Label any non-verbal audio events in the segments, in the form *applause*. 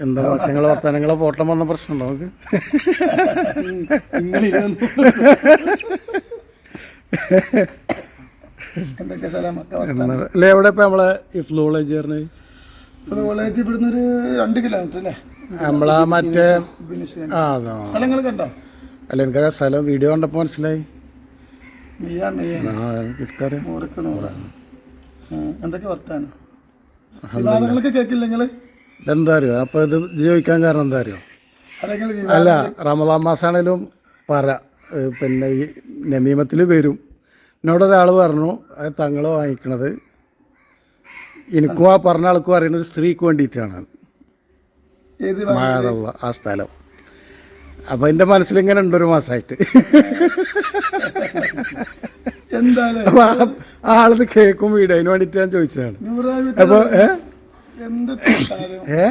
എന്താ വർഷങ്ങളെ വർത്തമാനങ്ങളെ ഫോട്ടോ വന്ന പ്രശ്നമുണ്ടോ നമുക്ക്? എന്തൊക്കെ സ്ഥലമൊക്കെ അല്ലേ എവിടെ ഇപ്പം നമ്മളെ ഫ്ലൂ കോളേജ് പറഞ്ഞത് കോളേജ് ഇവിടുന്ന് ഒരു രണ്ട് കിലോമീറ്റർ അല്ലേ? നമ്മളാ മറ്റേ ആ അതാ. സ്ഥലങ്ങൾ കണ്ടോ അല്ല എനിക്ക് ആ സ്ഥലം വീഡിയോ കണ്ടപ്പോൾ മനസ്സിലായി. എന്തൊക്കെ വർത്താനം? കേക്കില്ല കേൾക്കില്ല നിങ്ങൾ? ഇതെന്താ അറിയോ അപ്പോൾ ഇത് ഉപയോഗിക്കാൻ കാരണം എന്താ അറിയോ അല്ല റമദാൻ മാസമാണേലും പറ. പിന്നെ ഈ നമീമത്തിൽ വരും. എന്നോട് ഒരാൾ പറഞ്ഞു അത് തങ്ങൾ വാങ്ങിക്കണത് എനിക്കും ആ പറഞ്ഞ ആൾക്കും അറിയുന്ന ഒരു സ്ത്രീക്ക് വേണ്ടിയിട്ടാണ്. ഏത് മാറുള്ള ആ സ്ഥലം. അപ്പം എന്റെ മനസ്സിലിങ്ങനെ ഉണ്ട് ഒരു മാസമായിട്ട് എന്തായാലും ആളത് കേൾക്കും വീട് അതിന് വേണ്ടിയിട്ട് ഞാൻ ചോദിച്ചതാണ്. അപ്പോൾ ഏ? എന്ത് തെറ്റാലും ഏ?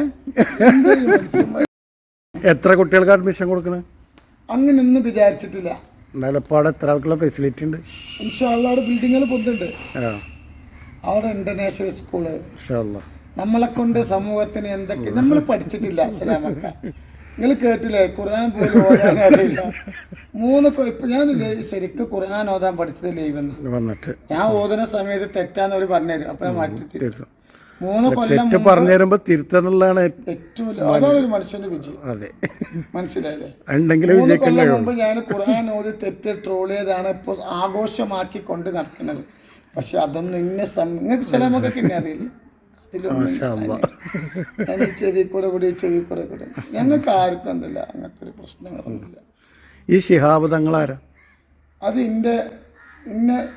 എത്ര കുട്ടികൾക്ക് അഡ്മിഷൻ കൊടുക്കണേ? അങ്ങനെയൊന്നും വിചാരിച്ചിട്ടില്ല. നിലപ്പാട് എത്ര ആൾക്കുള്ള ഫെസിലിറ്റി ഉണ്ട്? അവിടെ ബിൽഡിങ്ങുകൾ പൊതുണ്ട് അവിടെ ഇന്റർനാഷണൽ സ്കൂൾ നമ്മളെ കൊണ്ട് സമൂഹത്തിന് എന്തൊക്കെ നമ്മൾ പഠിച്ചിട്ടില്ല നിങ്ങൾ കേട്ടില്ലേ? ഖുർആൻ പോലും അറിയില്ല. മൂന്ന് ഇപ്പൊ ഞാനില്ലേ ശരിക്കും ഖുർആൻ ഓതാൻ പഠിച്ചത് ലീവ് വന്നിട്ട്. ഞാൻ ഓതുന്ന സമയത്ത് തെറ്റാന്ന് അവർ പറഞ്ഞുതരും. അപ്പൊ ഞാൻ മാറ്റി മൂന്ന് കൊല്ലം തെറ്റ് പറഞ്ഞു തരുമ്പോ തിരുത്തുന്നുള്ളതാണ് ഏറ്റവും വലിയ- അതാണ് ഒരു മനുഷ്യന്റെ വിജയം. അതെ. മനസ്സിലായില്ലേ? ഉണ്ടെങ്കിലേ മൂന്ന് വിജയിക്കാൻ കൊല്ലം കഴിയുള്ളൂ മുമ്പ് ഞാൻ ഖുർആൻ ഓതി തെറ്റ് ട്രോൾ ചെയ്താണ് ഇപ്പൊ ആഘോഷമാക്കി കൊണ്ട് നടക്കുന്നത്. പക്ഷെ അതൊന്നും ഇന്ന സം- നിങ്ങൾക്ക് സലാമൊക്കെ പിന്നെ അറിയില്ല? അതിലൊന്നും മാഷാ അല്ലാ. ഞാൻ ഈ ചെവി കൂടെ കൂടി ഈ ചെവി കൂടെ കൂടെ. ഞങ്ങൾക്ക് ആർക്കും എന്തല്ല അങ്ങനത്തെ ഒരു പ്രശ്നങ്ങളൊന്നുമില്ല. ഈ ശിഹാബ് തങ്ങളാരാ? അത് എന്റെ ഇന്ന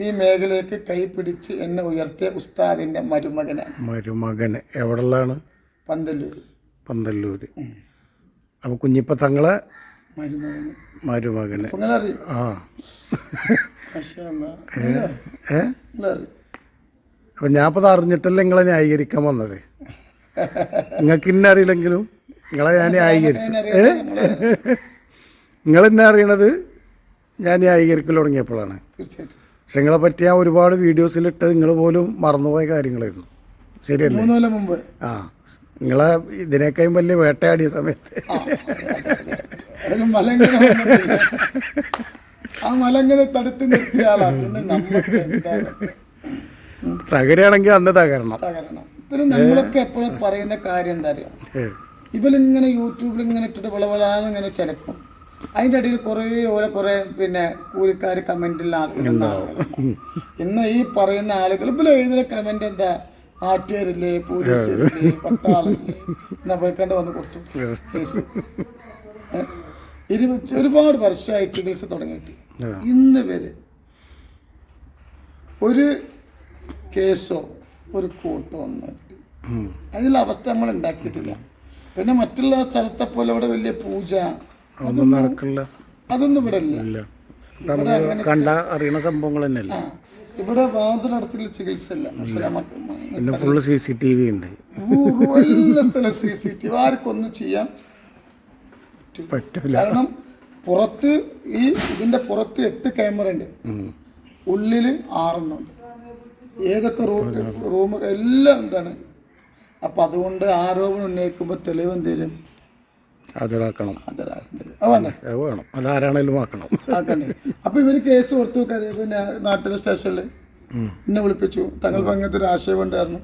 ഈ മേഖലയ്ക്ക് കൈ പിടിച്ച് എന്നെ ഉയർത്തിയ ഉസ്താദിന്റെ മരുമകനാണ്. മരുമകൻ എവിടെയുള്ളതാണ്? പന്തല്ലൂർ പന്തല്ലൂര്. അപ്പോൾ കുഞ്ഞിപ്പ തങ്ങളെ മരുമകന്. മരുമകന്. അപ്പൊ നിങ്ങളറിയും? ആ. മാഷാ അല്ലാ. ഏ? നിങ്ങളറിയും? അപ്പം ഞാൻ ഇപ്പോൾ അറിഞ്ഞിട്ടല്ലേ നിങ്ങളെ ന്യായീകരിക്കാൻ വന്നത്? നിങ്ങൾക്ക് ഇന്ന അറിയില്ലെങ്കിലും നിങ്ങളെ ഞാൻ ന്യായീകരിച്ചു. ഏ? നിങ്ങൾ ഇന്ന അറിയണത് ഞാൻ ന്യായീകരിക്കൽ തുടങ്ങിയപ്പോഴാണ്. തീർച്ചയായിട്ടും. പക്ഷെ നിങ്ങളെ പറ്റി ഞാൻ ഒരുപാട് വീഡിയോസിലിട്ട് നിങ്ങൾ പോലും മറന്നുപോയ കാര്യങ്ങളായിരുന്നു. ശരിയല്ലേ? മൂന്ന് കൊല്ലം മുമ്പ്. ആ നിങ്ങളെ ഇതിനേക്കാളും വലിയ വേട്ടയാടിയ സമയത്ത്. ഒരു മലങ്ങനെ വന്നിട്ടില്ല. ആ മലങ്ങനെ തടുത്ത് നിർത്തിയ ആളാ. പിന്നെ നമുക്ക് എന്താണ് തകരുകയാണെങ്കിൽ അന്ന് തകരണം. തകരണം. പിന്നെ നമ്മളൊക്കെ എപ്പോഴും പറയുന്ന കാര്യം എന്താ അറിയാം? ഏ, ഇവലിങ്ങനെ യൂട്യൂബിൽ ഇങ്ങനെ ഇട്ടിട്ട് വിളവലാന്ന് ഇങ്ങനെ ചിലക്കും. അതിന്റെ ഇടയിൽ കുറേ ഓരോ കുറേ പിന്നെ കൂലിക്കാർ കമന്റിൽ ആളുകൾ ഇന്ന് ഈ പറയുന്ന ആളുകൾ ഇപ്പോൾ എഴുതുന്ന കമന്റ് എന്താ? ആറ്റുകാരില്ലേ പോലീസുകാരില്ലേ പട്ടാളില്ലേ? എന്നാ പോയിക്കണ്ട് വന്ന് കൊടുത്തു. കേസ് ഇരുപത്തി ഒരുപാട് വർഷമായി ചികിത്സ തുടങ്ങിയിട്ട്. ഇന്ന് വരെ ഒരു കേസോ ഒരു കൂട്ടോ ഒന്നും ഉം. അതിനുള്ള അവസ്ഥ നമ്മൾ ഉണ്ടാക്കിയിട്ടില്ല. പിന്നെ മറ്റുള്ള സ്ഥലത്തെ പോലെ അവിടെ വലിയ പൂജ ഒന്നും നടക്കില്ല. അതൊന്നും ഇവിടെ ഇല്ല നമുക്ക് കണ്ട അറിയണ സംഭവങ്ങൾ തന്നെയല്ല? ഇവിടെ വാതിലടച്ചുള്ള ചികിത്സ ഇല്ല. പിന്നെ full C C T V ഉണ്ട്. എല്ലാ സ്ഥലം സി സി ടി വി ആർക്കൊന്നും ചെയ്യാൻ പറ്റില്ല കാരണം പുറത്ത് ഈ ഇതിന്റെ പുറത്ത് എട്ട് ക്യാമറ ഉണ്ട്. ഉള്ളിൽ ഉള്ളിൽ ആറെണ്ണമുണ്ട് ഏതൊക്കെ റൂം റൂം എല്ലാം എന്താണ്? അപ്പൊ അതുകൊണ്ട് ആരോപണം ഉന്നയിക്കുമ്പോൾ തെളിവ് എന്തേലും ഹാജരാക്കണം. ഹാജരാക്കേണ്ടി വരും. അത് വേണ്ടേ? അത് വേണം. ആക്കണം. ആക്കണ്ടേ? അപ്പൊ ഇവർ കേസ് ഓർത്തു പിന്നെ നാട്ടിലെ സ്റ്റേഷനിൽ. എന്നെ വിളിപ്പിച്ചു. തങ്ങൾക്ക് അങ്ങനത്തെ ഒരു ആശയം ഉണ്ടായിരുന്നു.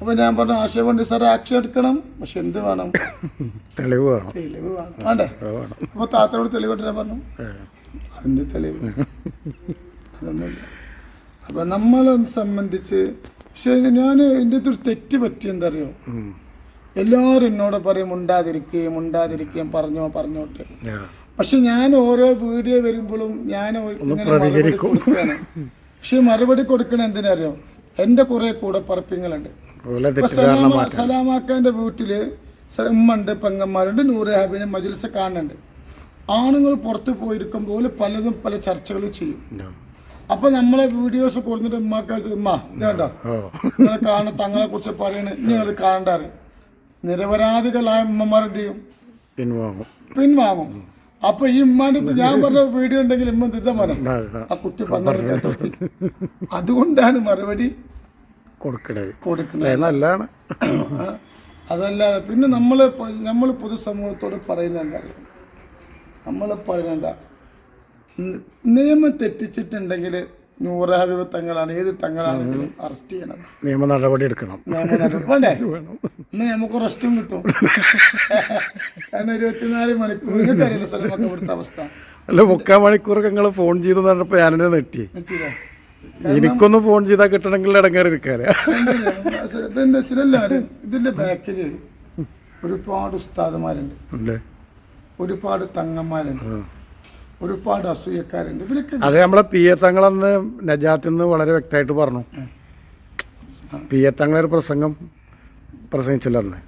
അപ്പൊ ഞാൻ പറഞ്ഞു ആശയം ഉണ്ട് സാർ ആക്ഷൻ എടുക്കണം. പക്ഷെ എന്ത് വേണം? *laughs* തെളിവ് വേണം. തെളിവ് വേണം. വേണ്ടേ? വേണം. അപ്പൊ താത്തയോട് തെളിവ് ഇട്ടിട്ട് പറഞ്ഞു. അതിന്റെ തെളിവ്? *laughs* അതൊന്നുമില്ല. അപ്പൊ നമ്മളെ സംബന്ധിച്ച് പക്ഷെ ഞാൻ എന്റെ ഒരു തെറ്റ് പറ്റി എന്താ അറിയോ. എല്ലാവരും എന്നോട് പറയും മുണ്ടാതിരിക്കുകയും മുണ്ടാതിരിക്കുകയും പറഞ്ഞോ പറഞ്ഞോട്ടെ. പക്ഷെ ഞാൻ ഓരോ വീഡിയോ വരുമ്പോഴും ഞാൻ കൊടുക്കുകയാണ്. പക്ഷെ മറുപടി കൊടുക്കണ എന്തിനറിയോ? എന്റെ കുറെ കൂടെ പറപ്പിങ്ങളുണ്ട് സലാമാക്കാന്റെ വീട്ടിൽ ഉമ്മുണ്ട് പെങ്ങന്മാരുണ്ട് നൂറ് ഹാബിനെ മജിൽസ് കാണുന്നുണ്ട്. ആണുങ്ങൾ പുറത്തു പോയിരിക്കുമ്പോൾ പലതും പല ചർച്ചകൾ ചെയ്യും. അപ്പൊ നമ്മളെ വീഡിയോസ് കൊടുത്തിട്ട് ഉമ്മാക്കാലത്ത് ഉമ്മ ഇതേട്ടോ ഓ നിങ്ങളെ കാണ തങ്ങളെ കുറിച്ച് പറയണ നിങ്ങൾ കാണണ്ടാറ്. നിരപരാധികളായ ഉമ്മമാർ എന്ത് ചെയ്യും? പിൻവാങ്ങും. പിൻവാങ്ങും. അപ്പൊ ഈ ഉമ്മാനത്ത് ഞാൻ പറഞ്ഞ വീഡിയോ ഉണ്ടെങ്കിൽ ഉമ്മ പോലെ ആ കുട്ടി പറഞ്ഞു അതുകൊണ്ടാണ് മറുപടി കൊടുക്കണത്. കൊടുക്കുന്നത് നല്ലതാണ്. അതല്ലാതെ പിന്നെ നമ്മൾ നമ്മൾ പൊതുസമൂഹത്തോട് പറയുന്ന എന്താ? നമ്മൾ പറയുന്നത് നിയമം തെറ്റിച്ചിട്ടുണ്ടെങ്കിൽ നൂറ് ഹബീബ് തങ്ങളാണ് ഏത് തങ്ങളാണെങ്കിലും അറസ്റ്റ് ചെയ്യണം നിയമ നടപടി എടുക്കണം. നിയമ നടപടി. വേണ്ടേ? ഇന്ന് നമുക്ക് റെസ്റ്റും കിട്ടും. കാരണം ഇരുപത്തിനാല് മണിക്കൂർ. നിങ്ങൾക്കറിയില്ല സ്ഥലമൊക്കെ ഇവിടുത്തെ അവസ്ഥ. അല്ല മുക്കാൽ മണിക്കൂറൊക്കെ നിങ്ങൾ ഫോൺ ചെയ്തു പറഞ്ഞപ്പോൾ ഞാനെന്നെ നെട്ടി? എനിക്കൊന്ന് ഫോൺ ചെയ്താൽ കിട്ടണമെങ്കിൽ ഇതെന്താ വെച്ചാൽ എല്ലാവരും ഇതിന്റെ ബാക്കിൽ ഒരുപാട് ഉസ്താദുമാരുണ്ട്. ഒരുപാട് തങ്ങന്മാരുണ്ട്. ഒരുപാട് അസൂയക്കാരുണ്ട്. ഇവരൊക്കെ അത് നമ്മളെ പി എ തങ്ങളന്ന് നജാത്തിൽ നിന്ന് വളരെ വ്യക്തമായിട്ട് പറഞ്ഞു. പി എ തങ്ങളെ ഒരു പ്രസംഗം പ്രസംഗിച്ചില്ല അന്ന്.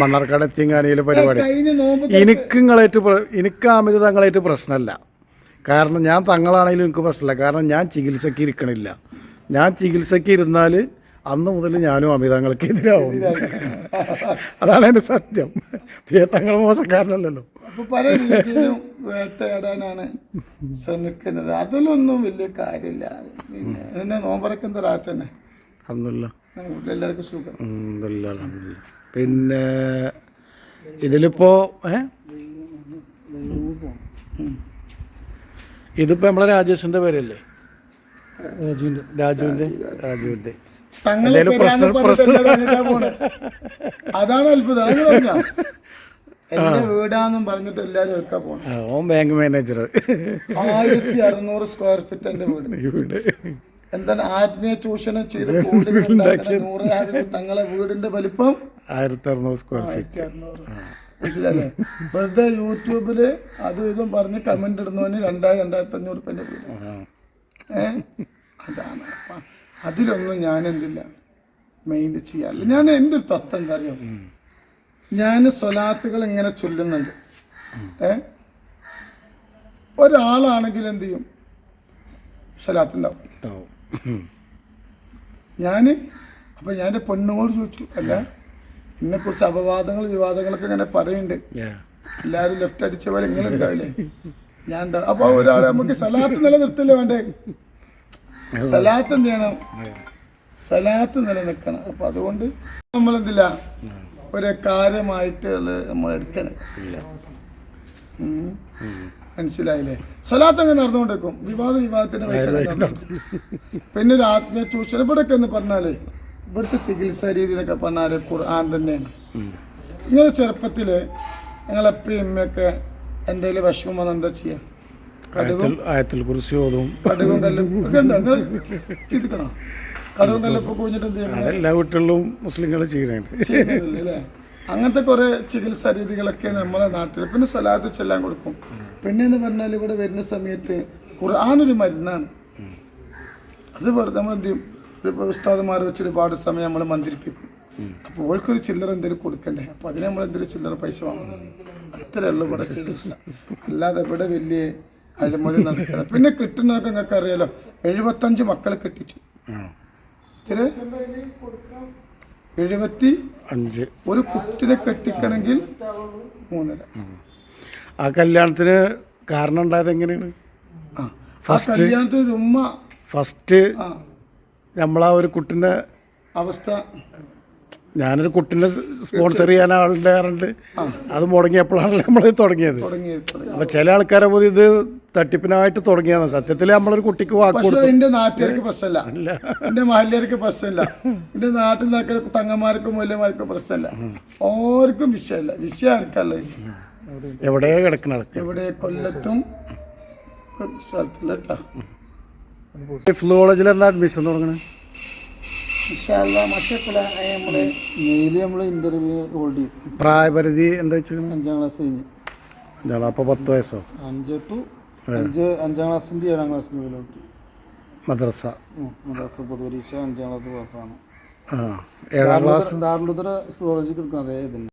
മണ്ണാർക്കാട് എത്തിങ്ങാനിയിലെ പരിപാടി. എനിക്ക് നിങ്ങളായിട്ട് എനിക്ക് അമിത തങ്ങളായിട്ട് പ്രശ്നമല്ല. കാരണം ഞാൻ തങ്ങളാണെങ്കിലും എനിക്ക് പ്രശ്നമില്ല. കാരണം ഞാൻ ചികിത്സയ്ക്ക് ഇരിക്കണില്ല. ഞാൻ ചികിത്സയ്ക്ക് ഇരുന്നാൽ അന്ന് മുതൽ ഞാനും അമിതങ്ങൾക്ക് എതിരാവും. അതാണ് എന്റെ സത്യം. തങ്ങൾ മോശക്കാരനല്ലല്ലോ. പല രീതിയിലും വേട്ടയാടാനാണ് ശ്രമിക്കുന്നത്. അതിലൊന്നും വലിയ കാര്യമില്ല. പിന്നെ പിന്നെ നോമ്പറക്കുന്ന തന്നെ അന്നല്ല. എല്ലാവർക്കും സുഖം. പിന്നെ ഇതിലിപ്പോ ഏ? ഇതിപ്പോ നമ്മളെ രാജേഷിന്റെ പേരല്ലേ? രാജുവിന്റെ. രാജുവിന്റെ? രാജുവിന്റെ. തങ്ങളെ അതാണ് അത്ഭുതം. എന്റെ വീടാന്നും പറഞ്ഞിട്ട് എല്ലാരും എത്താ പോണം? ആ, ഓൻ ബാങ്ക് മാനേജർ ആയിരത്തി അറുന്നൂറ് സ്ക്വയർ ഫീറ്റ് എന്റെ വീട്. എന്താണ് ആത്മീയ ചൂഷണം ചെയ്ത് നൂറ് തങ്ങളെ വീടിന്റെ വലിപ്പം? ആയിരത്തി അറുന്നൂറ് സ്ക്വയർ ഫീറ്റ്. മനസ്സിലല്ലേ വെറുതെ യൂട്യൂബിൽ അതും ഇതും പറഞ്ഞ് കമന്റ് ഇടുന്നവന് രണ്ടായിരം രണ്ടായിരത്തി അഞ്ഞൂറ് റുപ്യന്റെ വീട് ഏ? അതാണ്. അതിലൊന്നും ഞാൻ എന്തില്ല മെയിൻ ചെയ്യാറില്ല ഞാൻ എന്റെ ഒരു തത്വം എന്താ അറിയാം? ഞാൻ സ്വലാത്തുകൾ ഇങ്ങനെ ചൊല്ലുന്നുണ്ട്. ഏ? ഒരാളാണെങ്കിൽ എന്ത് ചെയ്യും? സ്വലാത്തുണ്ടാവും. ഞാൻ അപ്പം ഞാൻ എന്റെ പെണ്ണുങ്ങളോട് ചോദിച്ചു അല്ല എന്നെക്കുറിച്ച് അപവാദങ്ങൾ വിവാദങ്ങളൊക്കെ ഇങ്ങനെ പറയുന്നുണ്ട് എല്ലാവരും ലെഫ്റ്റ് അടിച്ച പോലെ ഇങ്ങനെ ഉണ്ടാവില്ലേ? ഞാൻ ഉണ്ടാവും അപ്പൊ ഒരാളെ നമുക്ക് സലാത്ത് നിലനിർത്തില്ല വേണ്ടേ? സലാത്ത് എന്ത് ചെയ്യണം? സലാത്ത് നിലനിൽക്കണം. അപ്പൊ അതുകൊണ്ട് നമ്മൾ എന്തില്ല ഒരു കാര്യമായിട്ട് നമ്മൾ എടുക്കണം. മനസ്സിലായില്ലേ? സ്വലാത്ത് അങ്ങനെ നടന്നുകൊണ്ടിരിക്കും. വിവാദ വിവാദത്തിന്റെ നടക്കും. പിന്നെ ഒരു ആത്മീയ ചൂഷണം. ഇവിടെയൊക്കെ എന്ന് പറഞ്ഞാൽ ഇവിടുത്തെ ചികിത്സാ രീതി എന്നൊക്കെ പറഞ്ഞാൽ ഖുർആൻ തന്നെയാണ്. നിങ്ങളെ ചെറുപ്പത്തിൽ നിങ്ങളെ ഇമ്മയൊക്കെ എന്തെങ്കിലും വിഷമം വന്നാൽ എന്താ ചെയ്യാ? ആയത്തിൽ ആയത്തിൽ കുറിച്ച് ഓതും കടുകും കല്ലും ഒക്കെ ഉണ്ടോ? നിങ്ങൾ ചിന്തിക്കണോ കടുകും കല്ലൊക്കെ കുഞ്ഞിട്ട് എന്ത് ചെയ്യണം? അതെല്ലാ വീട്ടിലും മുസ്ലിങ്ങൾ ചെയ്യുന്നുണ്ട് ചെയ്യുന്നില്ല അല്ലേ? അങ്ങനത്തെ കുറെ ചികിത്സാ രീതികളൊക്കെ നമ്മളെ നാട്ടിൽ പിന്നെ സലാത്ത് ചെല്ലാൻ കൊടുക്കും. പിന്നെ എന്ന് പറഞ്ഞാൽ ഇവിടെ വരുന്ന സമയത്ത് ഖുർആാനൊരു മരുന്നാണ്. അത് വെറുതെ നമ്മൾ എന്ത് ചെയ്യും? ഉസ്താദ്മാർ വെച്ച് ഒരുപാട് സമയം നമ്മൾ മന്ദിരിപ്പിക്കും. അപ്പോൾ ഓൾക്കൊരു ചില്ലറ എന്തെങ്കിലും കൊടുക്കണ്ടേ? അപ്പോൾ അതിന് നമ്മൾ എന്തെങ്കിലും ചില്ലറ പൈസ വാങ്ങണം. അത്രേ ഉള്ളൂ ഇവിടെ ചികിത്സ. അല്ലാതെ ഇവിടെ വലിയ അഴിമതി നടക്കുന്നത്. പിന്നെ കിട്ടുന്നതൊക്കെ നിങ്ങൾക്ക് അറിയാലോ എഴുപത്തഞ്ച് മക്കളെ കെട്ടിച്ചു. ഇച്ചിരി എഴുപത്തി അഞ്ച്. ഒരു കുട്ടിനെ കെട്ടിക്കണമെങ്കിൽ മൂന്നര. ആ. കല്യാണത്തിന് കാരണം ഉണ്ടായത് എങ്ങനെയാണ്? ആ. കല്യാണത്തിന് ഉമ്മ ഫസ്റ്റ് ആ. നമ്മളാ ഒരു കുട്ടിന്റെ അവസ്ഥ. ഞാനൊരു കുട്ടിനെ സ്പോൺസർ ചെയ്യാൻ ആളുടെ ആറുണ്ട് അത് മുടങ്ങിയപ്പോഴാണ് നമ്മൾ തുടങ്ങിയത്. തുടങ്ങി തുടങ്ങി. അപ്പൊ ചില ആൾക്കാരെ പോലും ഇത് തട്ടിപ്പിനായിട്ട് തുടങ്ങിയതാണ് സത്യത്തിൽ നമ്മളൊരു കുട്ടിക്ക് വാക്ക് എന്റെ നാട്ടുകാർക്ക് പ്രശ്നമില്ല എന്റെ മഹല്യർക്ക് പ്രശ്നമില്ല എന്റെ നാട്ടിൽ നിന്നൊക്കെ തങ്ങന്മാർക്കും മൂല്യമാർക്കും പ്രശ്നമല്ല ഓർക്കും വിഷയമല്ല. വിഷയം ആർക്കല്ലേ എവിടെ കിടക്കണ എവിടെ? കൊല്ലത്തും സ്ഥലത്തില്ല കേട്ടോ കോളേജിൽ എന്താ അഡ്മിഷൻ തുടങ്ങണേ? നമ്മൾ മെയിൽ ഇന്റർവ്യൂ ഹോൾഡ് ചെയ്യും. പ്രായപരിധി എന്താ വെച്ചാൽ അഞ്ചാം ക്ലാസ് കഴിഞ്ഞ്. ഇതാണ് അപ്പോൾ പത്ത് വയസ്സോ? അഞ്ച് ടു അഞ്ച് അഞ്ചാം ക്ലാസ്സിന്റെ ഏഴാം ക്ലാസ്സിന്റെ മദ്രസ. മദ്രാസ പൊതുപരീക്ഷ അഞ്ചാം ക്ലാസ് പാസ്സാണ് ആ ഏഴാം ക്ലാസ് ദാറുലുദറ കോളേജിൽ കൊടുക്കണം അതേ ഇതിന്.